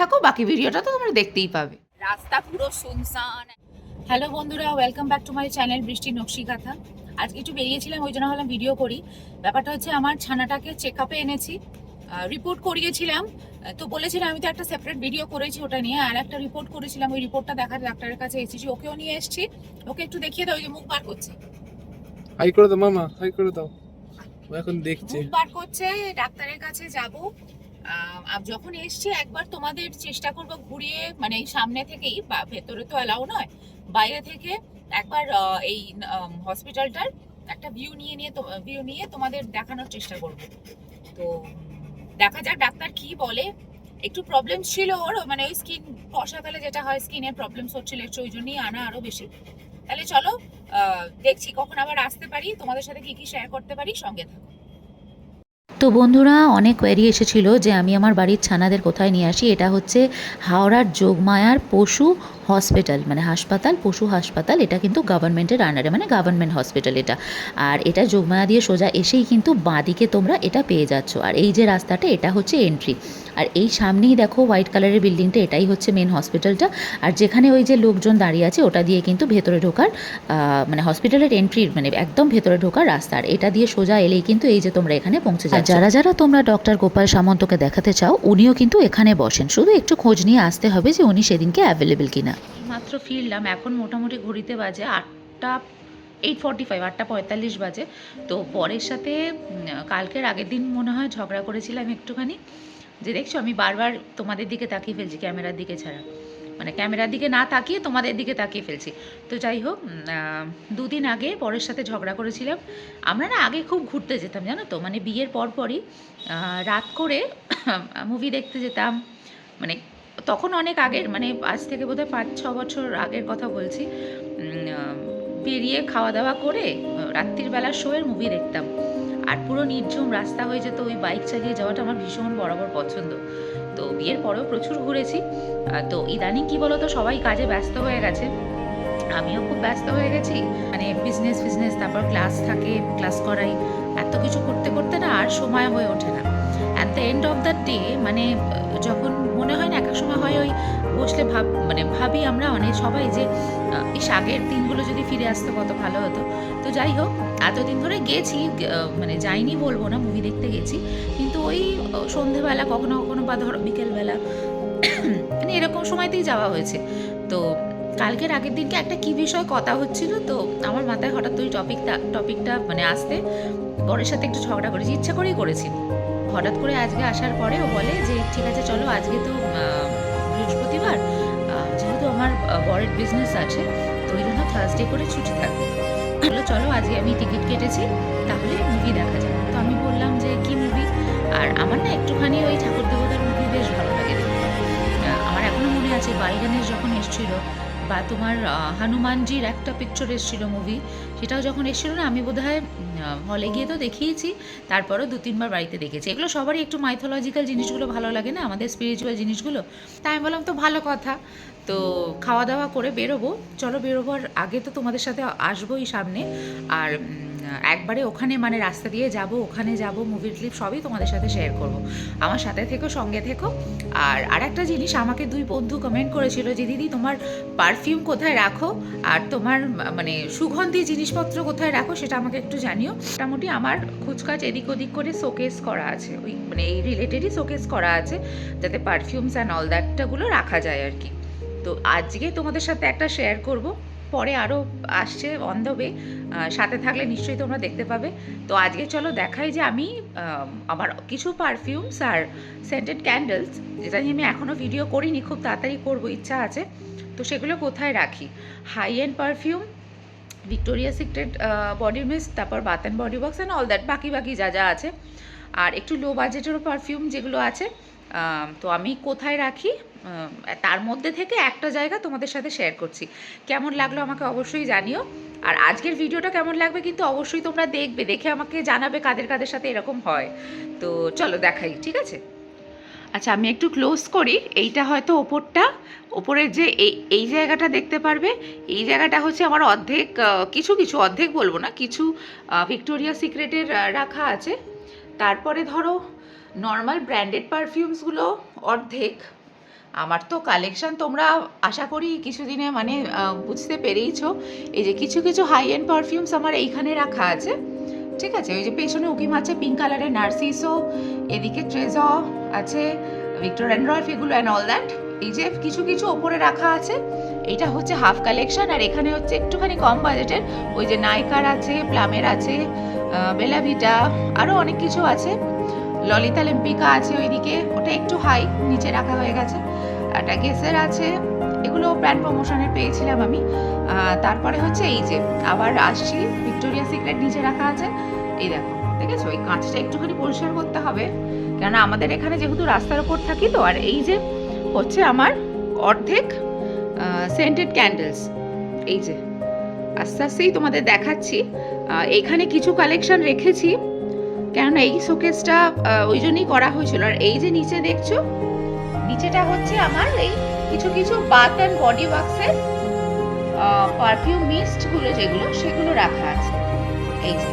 থাকো বাকি ভিডিওটা তো তোমরা দেখতেই পাবে। রাস্তা পুরো শুনশান হ্যালো বন্ধুরা welcome back to my channel Brishti Nakshi Katha আজকে একটু বেরিয়েছিলাম ওই জন্য ভাবলাম ভিডিও করি। ব্যাপারটা হচ্ছে আমার ছানাটাকে চেক আপে এনেছি রিপোর্ট করিয়েছিলাম। তো বলেছিলাম আমি তো একটা সেপারেট ভিডিও করেছি ওটা নিয়ে। আর একটা রিপোর্ট করেছিলাম ওই রিপোর্টটা দেখাতে ডাক্তারের কাছে এসেছি। ওকেও নিয়ে এসেছি। ওকে একটু দেখিয়ে দাও ওই যে মুখ বার করছে। হাই করে দাও মামা হাই করে দাও। ও এখন দেখছে। মুখ বার করছে ডাক্তারের কাছে যাব। যখন এসছি একবার তোমাদের চেষ্টা করব ঘুরিয়ে মানে সামনে থেকেই, বা ভেতরে তো অ্যালাউ নয়, বাইরে থেকে একবার এই হসপিটালটার একটা ভিউ নিয়ে নিয়ে ভিউ নিয়ে তোমাদের দেখানোর চেষ্টা করব। তো, দেখা যাক ডাক্তার কি বলে। একটু প্রবলেম ছিল ওর মানে ওই স্কিন বর্ষাকালে যেটা হয় স্কিনের প্রবলেমস হচ্ছিল একটু ওই জন্যই আনা আরও বেশি। তাহলে চলো দেখছি কখন আবার আসতে পারি, তোমাদের সাথে কি কি শেয়ার করতে পারি, সঙ্গে থাকো। তো বন্ধুরা, অনেক কোয়ারি এসেছিল যে আমি আমার বাড়ির ছানাদের কোথায় নিয়ে আসি। এটা হচ্ছে হাওড়ার যোগমায়ার পশু হসপিটাল মানে হাসপাতাল, পশু হাসপাতাল। এটা কিন্তু গভর্নমেন্টের আন্ডারে মানে গভর্নমেন্ট হসপিটাল এটা। আর এটা যোগমায়া দিয়ে সোজা এসেই কিন্তু বাঁদিকে তোমরা এটা পেয়ে যাচ্ছ। আর এই যে রাস্তাটা, এটা হচ্ছে এন্ট্রি আর এই সামনেই দেখো হোয়াইট কালারের বিল্ডিংটা এটাই হচ্ছে মেন হসপিটালটা আর যেখানে ওই যে লোকজন দাঁড়িয়ে আছে ওটা দিয়ে কিন্তু ভেতরে ঢোকার মানে হসপিটালের এন্ট্রির মানে একদম ভেতরে ঢোকার রাস্তা। আর এটা দিয়ে সোজা এলেই কিন্তু এই যে তোমরা এখানে পৌঁছে যাও যারা যারা তোমরা ডক্টর গোপাল সামন্তকে দেখাতে চাও উনিও কিন্তু এখানে বসেন। শুধু একটু খোঁজ নিয়ে আসতে হবে যে উনি সেদিনকে অ্যাভেলেবেল কিনা। মাত্র ফিরলাম এখন মোটামুটি ঘড়িতে বাজে আটটা এইট ফর্টি ফাইভ আটটা পঁয়তাল্লিশ বাজে। তো পরের সাথে কালকের আগের দিন মনে হয় ঝগড়া করেছিলাম একটুখানি। যে দেখছ, আমি বারবার তোমাদের দিকে তাকিয়ে ফেলছি, ক্যামেরার দিকে ছাড়া। মানে ক্যামেরার দিকে না তাকিয়ে তোমাদের দিকে তাকিয়ে ফেলছি। তো যাই হোক দুদিন আগে পরের সাথে ঝগড়া করেছিলাম। আমরা না আগে খুব ঘুরতে যেতাম, জানো তো? মানে বিয়ের পর পরই রাত করে মুভি দেখতে যেতাম। মানে তখন অনেক আগের মানে আজ থেকে বোধহয় পাঁচ, ছ বছর আগের কথা বলছি। বেরিয়ে খাওয়া দাওয়া করে, রাত্রির বেলার শোয়ের মুভি দেখতাম। আর পুরো নির্ঝুম রাস্তা হয়ে যেত ওই বাইক চালিয়ে যাওয়াটা আমার ভীষণ বরাবর পছন্দ। তো বিয়ের পরেও প্রচুর ঘুরেছি। তো ইদানিং কি বলতো, সবাই কাজে ব্যস্ত হয়ে গেছে। আমিও খুব ব্যস্ত হয়ে গেছি। মানে বিজনেস ফিজনেস তারপর ক্লাস থাকে ক্লাস করাই। এত কিছু করতে করতে না আর সময় হয়ে ওঠে না। At the end of the day মানে যখন মনে হয় না এক সময় হয় ওই বসলে ভাব মানে ভাবি আমরা অনেক সবাই যে ইস আগের দিনগুলো যদি ফিরে আসতো কত ভালো হতো। তো যাই হোক, এতদিন ধরে গেছি মানে যাইনি বলব না মুভি দেখতে গেছি। কিন্তু ওই সন্ধেবেলা কখনো কখনো বা ধরো বিকেলবেলা মানে এরকম সময়তেই যাওয়া হয়েছে। তো কালকের আগের দিনকে একটা কি বিষয় কথা হচ্ছিল, তো আমার মাথায় হঠাৎ ওই টপিকটা টপিকটা মানে আসতে বরের সাথে একটু ঝগড়া করেছি, ইচ্ছা করেই করেছি। হঠাৎ করে আজকে আসার পরে ও বলে যে, ঠিক আছে, চলো আজকে তো বৃহস্পতিবার বরের বিজনেস আছে, তো ওই জন্য থার্সডে করে ছুটি থাকবে। বলল, চলো, আজকে আমি টিকিট কেটেছি, তাহলে মুভি দেখা যাবে তো আমি বললাম যে, কি মুভি আর আমার না একটুখানি ওই ঠাকুর দেবতার মুভি বেশ ভালো লাগে আমার এখনও মনে আছে বালগানেশ যখন এসেছিল বা তোমার হনুমানজির একটা পিকচার এসেছিল মুভি সেটাও যখন এসেছিল না, আমি বোধহয় হলে গিয়ে তো দেখিয়েছি, তারপরও দু, তিনবার বাড়িতে দেখেছি। এগুলো সবারই একটু মাইথোলজিক্যাল জিনিসগুলো ভালো লাগে না, আমাদের স্পিরিচুয়াল জিনিসগুলো। তাই আমি বললাম, তো ভালো কথা। তো খাওয়া দাওয়া করে বেরোবো। চলো বেরোবার আগে তো তোমাদের সাথে আসবোই সামনে। আর একবারে ওখানে মানে রাস্তা দিয়ে যাব, ওখানে যাব মুভির ক্লিপ সবই তোমাদের সাথে শেয়ার করব। আমার সাথে থেকো, সঙ্গে থেকো। আর আরেকটা জিনিস আমাকে দুই বন্ধু কমেন্ট করেছিল যে, দিদি, তোমার পারফিউম কোথায় রাখো? আর তোমার মানে সুগন্ধি জিনিসপত্র কোথায় রাখো? সেটা আমাকে একটু জানিও। মোটামুটি আমার খুচকাচ এদিক ওদিক করে শোকেস করা আছে। ওই মানে এই রিলেটেডই শোকেস করা আছে, যাতে পারফিউমস অ্যান্ড অল দ্যাটটাগুলো রাখা যায় আর কি। তো আজকে তোমাদের সাথে একটা শেয়ার করব। পরে আরও আসছে অন ওয়ে সাথে থাকলে নিশ্চয়ই তোমরা দেখতে পাবে। তো আজকে চলো দেখাই যে আমি আমার কিছু পারফিউমস আর সেন্টেড ক্যান্ডেলস যেটা নিয়ে আমি এখনও ভিডিও করিনি, খুব তাড়াতাড়ি করব, ইচ্ছা আছে। তো সেগুলো কোথায় রাখি? High end perfume Victoria Secret body mist তারপর bath and body works and all that বাকি বাকি যা যা আছে। আর একটু লো বাজেটেরও পারফিউম যেগুলো আছে তো আমি কোথায় রাখি? তার মধ্যে থেকে একটা জায়গা তোমাদের সাথে শেয়ার করছি। কেমন লাগল আমাকে অবশ্যই জানিও। আর আজকের ভিডিওটা কেমন লাগবে কিন্তু অবশ্যই তোমরা দেখবে, দেখে আমাকে জানাবে কাদের কাদের সাথে এরকম হয়। তো চলো দেখাই, ঠিক আছে? আচ্ছা আমি একটু ক্লোজ করি। এইটা হয়তো ওপরটা। ওপরের যে এই এই জায়গাটা দেখতে পারবে, এই জায়গাটা হচ্ছে আমার অর্ধেক কিছু কিছু, অর্ধেক বলব না, কিছু ভিক্টোরিয়া সিক্রেটের রাখা আছে। তারপরে ধরো নর্মাল ব্র্যান্ডেড পারফিউমসগুলো অর্ধেক। আমার তো কালেকশন তোমরা আশা করি কিছুদিনে মানে বুঝতে পেরেইছ। এই যে কিছু কিছু হাই এন্ড পারফিউমস আমার এইখানে রাখা আছে। ঠিক আছে? ওই যে পেছনে উকিম আছে পিঙ্ক কালারের নার্সিসো এদিকে ট্রেজো আছে ভিক্টর অ্যান্ড রয় এগুলো অ্যান্ড অল দ্যাট এই যে কিছু কিছু ওপরে রাখা আছে। এইটা হচ্ছে হাফ কালেকশন আর এখানে হচ্ছে একটুখানি কম বাজেটের ওই যে নাইকার আছে প্লামের আছে বেলাভিটা আরও অনেক কিছু আছে। ললিতা লিম্পিকা আছে ওইদিকে, ওটা একটু হাই নিচে রাখা হয়ে গেছে। একটা গেসের আছে, এগুলো ব্র্যান্ড প্রমোশনে পেয়েছিলাম আমি। তারপরে হচ্ছে এই যে আবার আসছি ভিক্টোরিয়া সিক্রেট নিচে রাখা আছে। এই দেখো ঠিক আছে ওই কাঁচটা একটুখানি পরিষ্কার করতে হবে। কেননা আমাদের এখানে যেহেতু রাস্তার ওপর থাকি তো, আর এই যে হচ্ছে আমার অর্ধেক সেন্টেড ক্যান্ডেলস এই যে, আস্তে আস্তেই তোমাদের দেখাচ্ছি। এইখানে কিছু কালেকশন রেখেছি। কেননা এই শোকেসটা ওই জন্যই করা হয়েছিল। আর এই যে নিচে দেখছ, নিচেটা হচ্ছে আমার এই কিছু কিছু বাথ অ্যান্ড বডি ওয়াক্সের পারফিউম মিস্টগুলো যেগুলো, সেগুলো রাখা আছে। এই যে।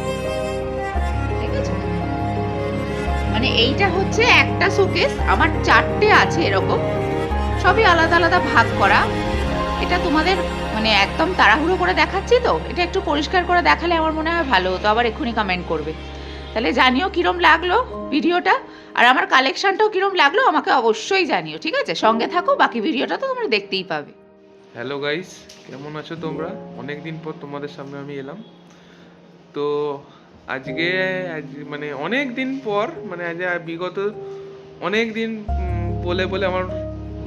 মানে এইটা হচ্ছে একটা শোকেস, আমার চারটে আছে এরকম। সবই আলাদা আলাদা ভাগ করা। এটা তোমাদের মানে একদম তাড়াহুড়ো করে দেখাচ্ছি তো? এটা একটু পরিষ্কার করে দেখালে আমার মনে হয় ভালো হতো। আবার এক্ষুনি কমেন্ট করবে। তাহলে জানিও কিরম লাগল ভিডিওটা? আর আমার কালেকশনটাও কিরম লাগল আমাকে অবশ্যই জানিও, ঠিক আছে? সঙ্গে থাকো, বাকি ভিডিওটা তো তোমরা দেখতেই পাবে। হ্যালো গাইস কেমন আছো তোমরা? অনেক দিন পর তোমাদের সামনে আমি এলাম। তো আজকে, আজ মানে অনেক দিন পর মানে আজ বিগত অনেক দিন বলে বলে আমার,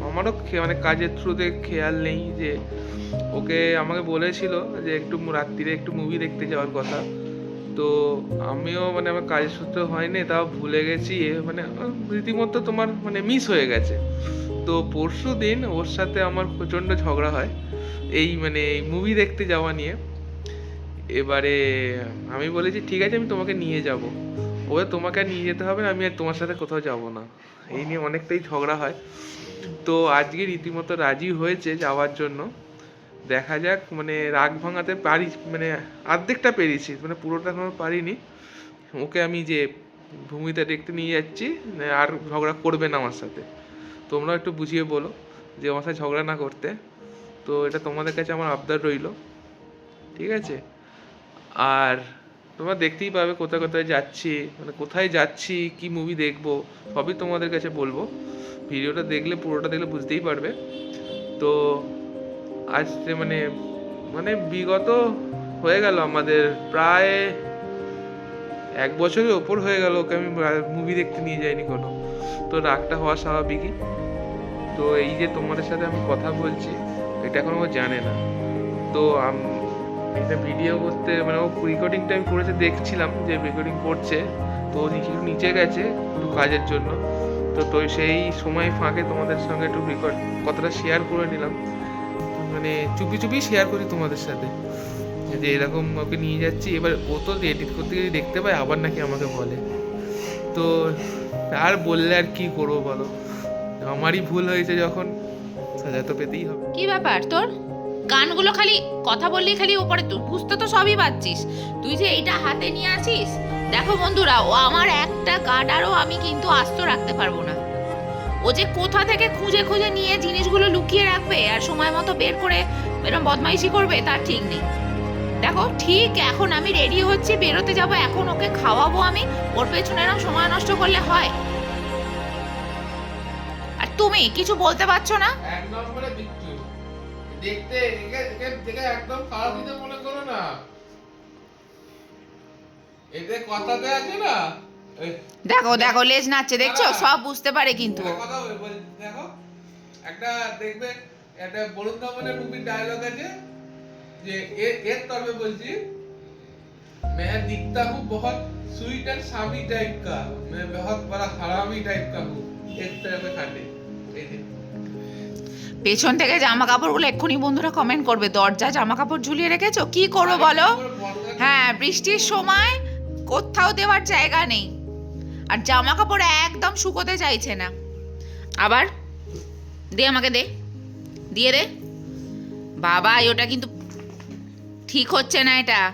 আমারও মানে কাজের থ্রুতে খেয়াল নেই যে, ওকে আমাকে বলেছিল যে একটু রাত্রিরে একটু মুভি দেখতে যাওয়ার কথা। তো আমিও মানে আমার কাজের সূত্রে হয়নি, তাও ভুলে গেছি। মানে রীতিমতো তোমার মানে মিস হয়ে গেছে। তো পরশু দিন ওর সাথে আমার প্রচণ্ড ঝগড়া হয়, এই মানে এই মুভি দেখতে যাওয়া নিয়ে। এবারে আমি বলেছি, ঠিক আছে, আমি তোমাকে নিয়ে যাব। ওরে তোমাকে নিয়ে যেতে হবে আমি আর তোমার সাথে কোথাও যাব না। এই নিয়ে অনেকটাই ঝগড়া হয়। তো আজকে রীতিমতো রাজি হয়েছে যাওয়ার জন্য। দেখা যাক মানে রাগ ভাঙাতে পারি মানে অর্ধেকটা পেরেছি মানে পুরোটা এখনও পারিনি। ওকে আমি যে ভূমিতে দেখতে নিয়ে যাচ্ছি আর ঝগড়া করবে না আমার সাথে। তোমরা একটু বুঝিয়ে বলো যে আমার সাথে ঝগড়া না করতে। তো এটা তোমাদের কাছে আমার আবদার রইল। ঠিক আছে? আর তোমরা দেখতেই পাবে কোথায় কোথায় যাচ্ছি মানে কোথায় যাচ্ছি, কি মুভি দেখব, সবই তোমাদের কাছে বলব। ভিডিওটা দেখলে, পুরোটা দেখলে বুঝতেই পারবে। তো যে মানে মানে বিগত হয়ে গেল আমাদের, প্রায় এক বছরের ওপর হয়ে গেল ওকে আমি মুভি দেখতে নিয়ে যাইনি কোনো। তো রাগটা হওয়া স্বাভাবিকই। তো এই যে তোমাদের সাথে আমি কথা বলছি, এটা এখন ও জানে না। তো এটা ভিডিও করতে মানে ও রেকর্ডিংটা আমি করেছে, দেখছিলাম যে রেকর্ডিং করছে। তো নিচে নিচে গেছে একটু কাজের জন্য। তো তো সেই সময় ফাঁকে তোমাদের সঙ্গে একটু রেকর্ড কথাটা শেয়ার করে নিলাম। মানে চুপি চুপি শেয়ার করি তোমাদের সাথে। যে এরকম ওকে নিয়ে যাচ্ছি, এবার ও তো এডিট করতে গিয়ে দেখতে পায়, আবার নাকি আমাকে বলে। তো আর বললে আর কি করব বলো? আমারই ভুল হয়েছে যখন, সাজা তো পেতেই হবে। কি ব্যাপার তোর? গানগুলো খালি কথা বললেই খালি ওপরে তুই বুঝতে তো সবই পাচ্ছিস তুই যে এইটা হাতে নিয়ে আছিস, দেখো বন্ধুরা, ও আমার একটা গার্ডারও আমি কিন্তু আস্ত রাখতে পারব না। ও যে কোথা থেকে খুঁজে খুঁজে নিয়ে জিনিসগুলো লুকিয়ে রাখবে আর সময় মতো বের করে এরকম বদমাইশি করবে, তার ঠিক নেই। দেখো, ঠিক এখন আমি রেডি হচ্ছি, বেরোতে যাব, এখন ওকে খাওয়াবো আমি। ওর পেছনে এরকম সময় নষ্ট করলে হয়। আর তুমি কিছু বলতে পারছ না? এক নম্বরে বিচ্ছু দেখতে, একে একে দেখে একদম খারাপ দিতে মনে করো না। এতে কথাতে আছে না। দেখো দেখো লেজ নাচছে দেখছো সব বুঝতে পারে কিন্তু ও। একটা কথা বলি, বলি, দেখো একটা দেখবে একটা বরুণ ধাবনের মুভির ডায়লগ আছে যে এর এর তরফে বলছি मैं दिखता हूँ बहुत स्वीट एंड सामी टाइप का मैं बहुत बड़ा हरामी टाइप का हूँ एक तरफ खाटे এই যে পেছন থেকে জামা কাপড়গুলো এক্ষুনি বন্ধুরা কমেন্ট করবে দরজা জামা কাপড় ঝুলিয়ে রেখেছো কি করবো বলো হ্যাঁ বৃষ্টির সময় কোথাও দেওয়ার জায়গা নেই আর জামা কাপড় একদম শুকোতে চাইছে না। আবার দে আমাকে দে দিয়ে দে। বাবা ওটা কিন্তু ঠিক হচ্ছে না এটা।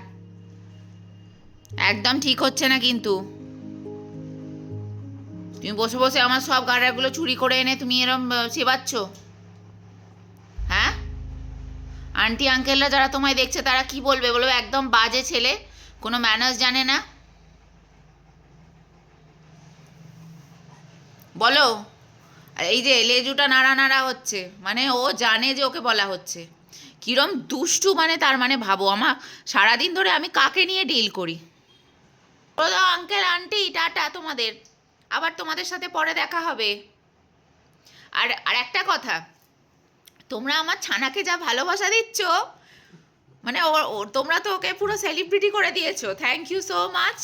একদম ঠিক হচ্ছে না কিন্তু। তুমি বসে বসে আমার সব গাড়াগুলো চুরি করে এনে তুমি এরম আহ, চেবাচ্ছ হ্যাঁ? আন্টি আঙ্কেলরা যারা তোমায় দেখছে তারা কি বলবে? বলবে একদম বাজে ছেলে কোনো ম্যানার্স জানে না। বলো। এই যে লেজুটা নাড়া নাড়া হচ্ছে মানে ও জানে যে ওকে বলা হচ্ছে। কিরম দুষ্টু মানে তার মানে ভাবো আমার সারাদিন ধরে আমি কাকে নিয়ে ডিল করি? বলো আঙ্কেল আন্টি টাটা তোমাদের। আবার তোমাদের সাথে পরে দেখা হবে। আর আর একটা কথা, তোমরা আমার ছানাকে যা ভালোবাসা দিচ্ছ মানে ও তোমরা তো ওকে পুরো সেলিব্রিটি করে দিয়েছ। থ্যাংক ইউ সো মাচ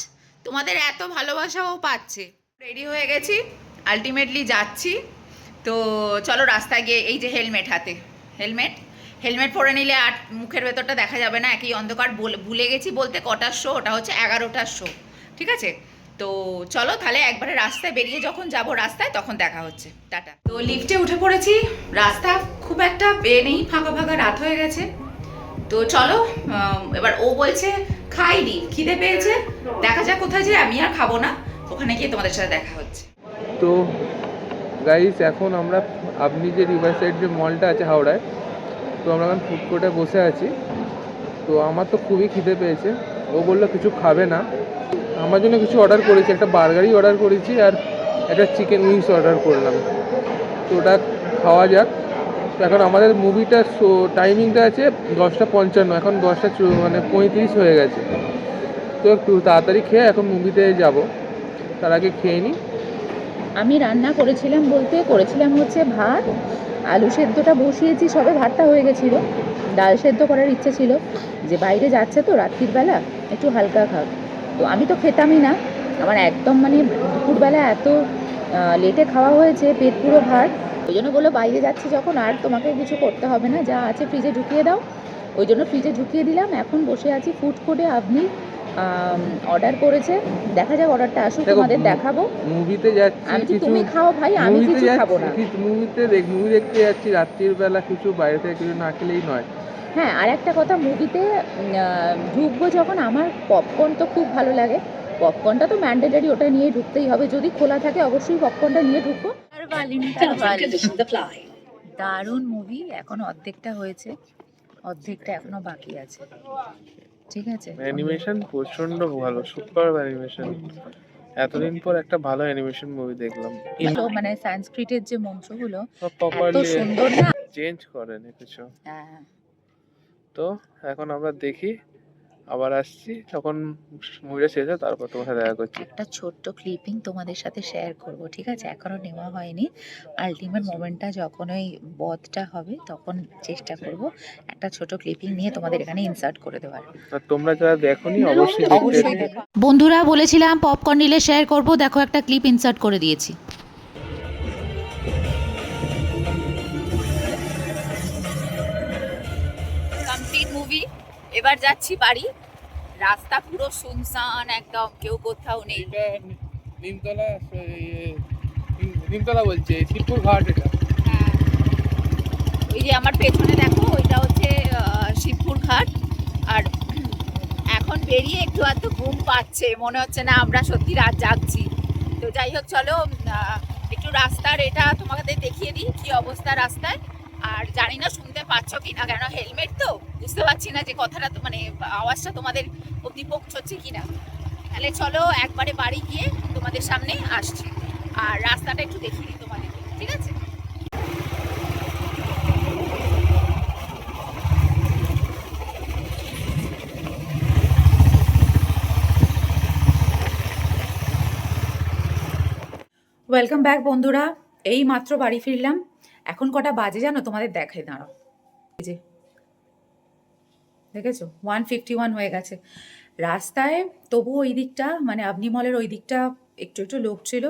তোমাদের এত ভালোবাসা ও পাচ্ছে। রেডি হয়ে গেছি? আলটিমেটলি যাচ্ছি। তো চলো রাস্তায় গিয়ে এই যে হেলমেট হাতে, হেলমেট। হেলমেট পরে নিলে আর মুখের ভেতরটা দেখা যাবে না, একই অন্ধকার। ভুলে গেছি বলতে কটার শো ওটা হচ্ছে এগারোটার শো ঠিক আছে? তো চলো তাহলে একবারে রাস্তায় বেরিয়ে যখন যাব রাস্তায়, তখন দেখা হচ্ছে। টাটা। তো লিফটে উঠে পড়েছি। রাস্তা খুব একটা বে নেই, ফাঁকা ফাঁকা রাত হয়ে গেছে। তো চলো এবার ও বলছে, খাইনি, খিদে পেয়েছে। দেখা যাক কোথায় যে আমি আর খাব না। ওখানে গিয়ে তোমাদের সাথে দেখা হচ্ছে। তো গাইস এখন আমরা আপনি যে রিভার সাইড যে মলটা আছে হাওড়ায়, তো আমরা এখন ফুড কোর্টে বসে আছি। তো আমার তো খুবই খিদে পেয়েছে। ও বলল কিছু খাবে না। আমার জন্য কিছু অর্ডার করেছি, একটা বার্গারই অর্ডার করেছি আর একটা চিকেন উইংস অর্ডার করলাম। তো ওটা খাওয়া যাক। এখন আমাদের মুভিটা শো টাইমিংটা আছে দশটা পঞ্চান্ন, এখন দশটা মানে পঁয়ত্রিশ হয়ে গেছে। তো একটু তাড়াতাড়ি খেয়ে এখন মুভিতে যাব। তার আগে খেয়ে নিই আমি রান্না করেছিলাম বলতে, করেছিলাম হচ্ছে ভাত, আলু সেদ্ধটা বসিয়েছি, সবে ভাতটা হয়ে গেছিল। ডাল সেদ্ধ করার ইচ্ছে ছিল। যে বাইরে যাচ্ছে তো রাত্রির বেলা, একটু হালকা খাক। তো আমি তো খেতামই না। আমার একদম মানে দুপুরবেলা এত লেটে খাওয়া হয়েছে, পেট পুরো ভাত ওই জন্য বলল, বাইরে যাচ্ছি যখন, আর তোমাকে কিছু করতে হবে না। যা আছে ফ্রিজে ঢুকিয়ে দাও। ওই জন্য ফ্রিজে ঢুকিয়ে দিলাম। এখন বসে আছি ফুড কোর্টে আপনি অর্ডার করেছে। দেখা যাক অর্ডারটা আসুক তোমাদের দেখাবো। মুভিতে যাচ্ছি আমি কিছু তুমি খাও ভাই আমি কিছু খাব না। মুভিতে দেখ মুভি দেখতে যাচ্ছি রাত্রির বেলা কিছু বাইরে থেকে কিছু না খেলেই নয়। হ্যাঁ আর একটা কথা মুভিতে ঢুকবো যখন আমার পপকর্ন তো খুব ভালো লাগে। পপকর্নটা তো ম্যান্ডেটারি ওটা নিয়ে ঢুকতেই হবে। যদি খোলা থাকে অবশ্যই পপকর্নটা নিয়ে ঢুকবো। দারুণ মুভি এখন অর্ধেকটা হয়েছে। অর্ধেকটা এখনও বাকি আছে। ঠিক আছে। অ্যানিমেশন প্রচণ্ড ভালো সুপার অ্যানিমেশন এতদিন পর একটা ভালো অ্যানিমেশন মুভি দেখলাম। তো মানে সংস্কৃতের যে মন্ত্রগুলো এত সুন্দর না? চেঞ্জ করেন কিছু। হ্যাঁ। তো এখন আমরা দেখি আবার আসছি যখন মুভিটা শেষ হয় তারপর তোমার সাথে দেখা করছি। একটা ছোট্ট ক্লিপিং তোমাদের সাথে শেয়ার করব ঠিক আছে? এখনও নেওয়া হয়নি। আলটিমেট মোমেন্টটা যখন ওই বধটা হবে তখন চেষ্টা করব একটা ছোট ক্লিপিং নিয়ে তোমাদের এখানে ইনসার্ট করে দেওয়ার। আর তোমরা যারা দেখোনি অবশ্যই দেখতে অবশ্যই বন্ধুরা বলেছিলাম পপকর্ন নিলে শেয়ার করব দেখো একটা ক্লিপ ইনসার্ট করে দিয়েছি। এবার যাচ্ছি বাড়ি। রাস্তা পুরো শুনশান একদম কেউ কোথাও নেই। নিমতলা নিমতলা বলছে শিবপুর ঘাট এটা। হ্যাঁ। ওই যে আমার পেছনে দেখো ওইটা হচ্ছে শিবপুর ঘাট। আর এখন বেরিয়ে একটু এত ঘুম পাচ্ছে মনে হচ্ছে না আমরা সত্যি রাত জাগছি। তো যাই হোক চলো একটু রাস্তার এটা তোমাদের দেখিয়ে দিই কি অবস্থা রাস্তায়। আর জানি না, শুনতে পাচ্ছ কি না কেন হেলমেট তো? বুঝতে পারছি না যে কথাটা তো মানে আওয়াজটা তোমাদের অব্দি পৌঁছচ্ছে কি না তাহলে চলো, একবারে বাড়ি গিয়ে তোমাদের সামনে আসছি। আর রাস্তাটা একটু দেখিয়ে দিই তোমাদের ঠিক আছে? ওয়েলকাম ব্যাক বন্ধুরা। এই মাত্র বাড়ি ফিরলাম। এখন কটা বাজে জানো? তোমাদের দেখাই, দাঁড়াও। এই যে, দেখেছ? ওয়ান ফিফটি ওয়ান হয়ে গেছে। রাস্তায় তবু ওই দিকটা মানে আপনি মলের ওই দিকটা একটু একটু লোক ছিল।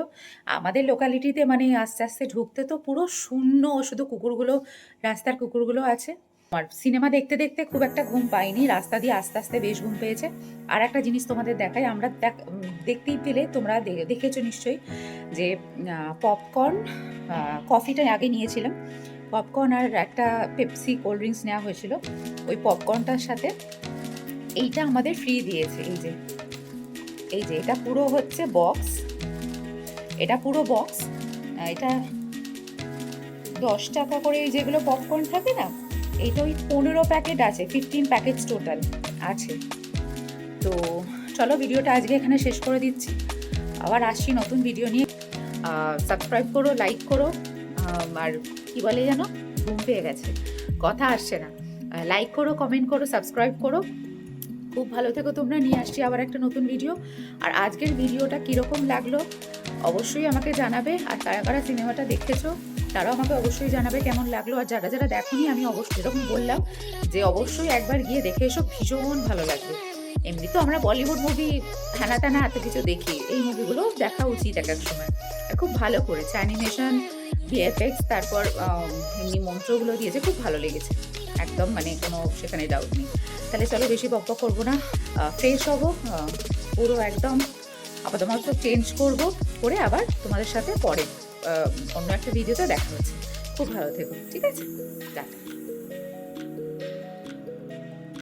আমাদের লোকালিটিতে মানে আস্তে আস্তে ঢুকতে তো পুরো শূন্য, শুধু কুকুরগুলো, রাস্তার কুকুরগুলো আছে। আর সিনেমা দেখতে দেখতে খুব একটা ঘুম পাইনি, রাস্তা দিয়ে আস্তে আস্তে বেশ ঘুম পেয়েছে। আর একটা জিনিস তোমাদের দেখাই, আমরা দেখ দেখতেই পেলে, তোমরা দেখেছ নিশ্চয়ই যে পপকর্ন কফিটা আগে নিয়েছিলাম। পপকর্ন আর একটা পেপসি কোল্ড ড্রিঙ্কস নেওয়া হয়েছিল। ওই পপকর্নটার সাথে এইটা আমাদের ফ্রি দিয়েছে, এই যে। এই যে, এটা পুরো হচ্ছে বক্স এটা পুরো বক্স এটা দশ টাকা করে যেগুলো পপকর্ন থাকে না এইটা ওই পনেরো প্যাকেট আছে ফিফটিন প্যাকেট টোটাল আছে। তো চলো ভিডিওটা আজকে এখানে শেষ করে দিচ্ছি। আবার আসছি নতুন ভিডিও নিয়ে। সাবস্ক্রাইব করো লাইক করো। আর কি বলে যেন ঘুম পেয়ে গেছে। কথা আসছে না। লাইক করো কমেন্ট করো সাবস্ক্রাইব করো। খুব ভালো থেকো তোমরা। নিয়ে আসছি আবার একটা নতুন ভিডিও আর আজকের ভিডিওটা কীরকম লাগল? অবশ্যই আমাকে জানাবে। আর কারা কারা সিনেমাটা দেখেছ? তারাও আমাকে অবশ্যই জানাবে কেমন লাগল। আর যারা যারা দেখোনি, আমি অবশ্যই এরকম বললাম যে অবশ্যই একবার গিয়ে দেখে এসব ভীষণ ভালো লাগবে। এমনি তো আমরা বলিউড মুভি হ্যানা ত্যানা এত কিছু দেখি, এই মুভিগুলো দেখা উচিত এক এক সময়। খুব ভালো করেছে। অ্যানিমেশন ভিএফএক্স তারপর এমনি মন্ত্রগুলো দিয়েছে, খুব ভালো লেগেছে। একদম মানে কোনো সেখানে ডাউট নেই। তাহলে চলো বেশি বক করব না। ফ্রেশ হব পুরো একদম আপাতত চেঞ্জ করব, করে আবার তোমাদের সাথে পরে অন্য একটা ভিডিওতে দেখা হচ্ছে। খুব ভালো থেকো ঠিক আছে? টাটা।